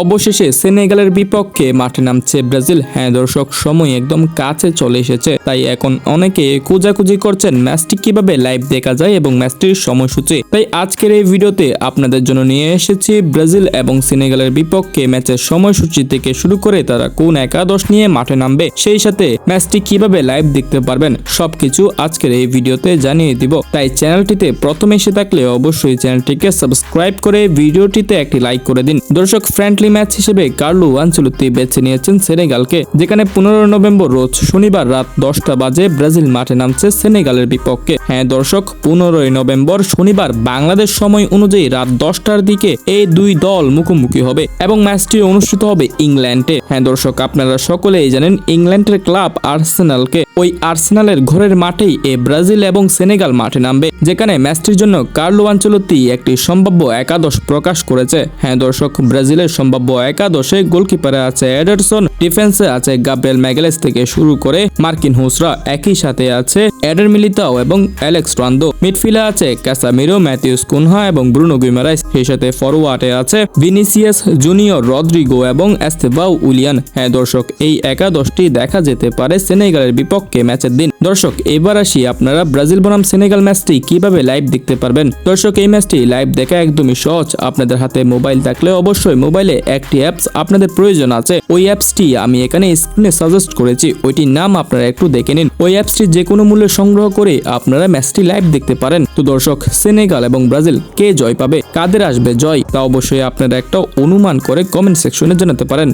অবশেষে সেনেগালের বিপক্ষে মাঠে নামছে ব্রাজিল। হ্যাঁ দর্শক, সময় একদম কাছে চলে এসেছে। তাই এখন অনেকে খোঁজাখুঁজি করছেন ম্যাচটি কীভাবে লাইভ দেখা যায় এবং ম্যাচটির সময়সূচি। তাই আজকের এই ভিডিওতে আপনাদের জন্য নিয়ে এসেছি ব্রাজিল এবং সেনেগালের বিপক্ষে ম্যাচের সময়সূচি থেকে শুরু করে তারা কোন একাদশ নিয়ে মাঠে নামবে, সেই সাথে ম্যাচটি কীভাবে লাইভ দেখতে পারবেন, সবকিছু আজকের এই ভিডিওতে জানিয়ে দিব। তাই চ্যানেলটিতে প্রথমে এসে থাকলে অবশ্যই চ্যানেলটিকে সাবস্ক্রাইব করে ভিডিওটিতে একটি লাইক করে দিন। দর্শক ফ্রেন্ডলি ম্যাচ হিসেবে কার্লো আঞ্চলতি বেছে নিয়েছেন সেনেগালকে, যেখানে পনেরো নভেম্বর রোজ শনিবার রাত দশটা বাজে ব্রাজিল মাঠে নামছে সেনেগালের বিপক্ষে। হ্যাঁ দর্শক, পনেরোই নভেম্বর শনিবার বাংলাদেশ সময় অনুযায়ী রাত দশটার দিকে এই দুই দল মুখোমুখি হবে এবং ম্যাচটি অনুষ্ঠিত হবে ইংল্যান্ডে। হ্যাঁ দর্শক, আপনারা সকলেই জানেন ইংল্যান্ডের ক্লাব আর্সেনালকে। ওই আর্সেনালের ঘরের মাঠেই এ ব্রাজিল এবং সেনেগাল মাঠে নামবে, যেখানে ম্যাচটির জন্য কার্লো আঞ্চলতি একটি সম্ভাব্য একাদশ প্রকাশ করেছে। হ্যাঁ দর্শক, ব্রাজিলের সম্ভাব্য একাদশে গোলকিপারে আছে এডারসন, ডিফেন্সে আছে গাব্রিয়েল ম্যাগেলেস থেকে শুরু করে মার্কিন হুসরা একই সাথে আছে এডার মিলিতাও এবং অ্যালেক্স রান্দো মিডফিল্ডে আছে ক্যাসামিরো, ম্যাথিউস কুনহা এবং ব্রুনো গুইমারাইস। সেই সাথে ফরওয়ার্ডে আছে ভিনিসিয়াস জুনিয়র, রদ্রিগো এবং এস্তেবাউ উলিয়ান। হ্যাঁ দর্শক, এই একাদশটি দেখা যেতে পারে সেনেগালের বিপক্ষে ম্যাচের দিন। দর্শক, এবার আসি আপনারা ব্রাজিল বনাম সেনেগাল ম্যাচটি কীভাবে লাইভ দেখতে পারবেন? দর্শক, এই ম্যাচটি লাইভ দেখা একদমই সহজ। আপনাদের হাতে মোবাইল থাকলে অবশ্যই মোবাইলে একটি অ্যাপস আপনাদের প্রয়োজন আছে। ওই অ্যাপসটি আমি এখানে স্ক্রিনে সাজেস্ট করেছি। ওইটির নাম আপনারা একটু দেখে নিন। ওই অ্যাপসটি যে কোনো মূল্যে সংগ্রহ করে আপনারা ম্যাচটি লাইভ দেখতে পারেন। তো দর্শক, সেনেগাল এবং ব্রাজিল কে জয় পাবে, কাদের আসবে জয়, তা অবশ্যই আপনারা একটা অনুমান করে কমেন্ট সেকশনে জানাতে পারেন।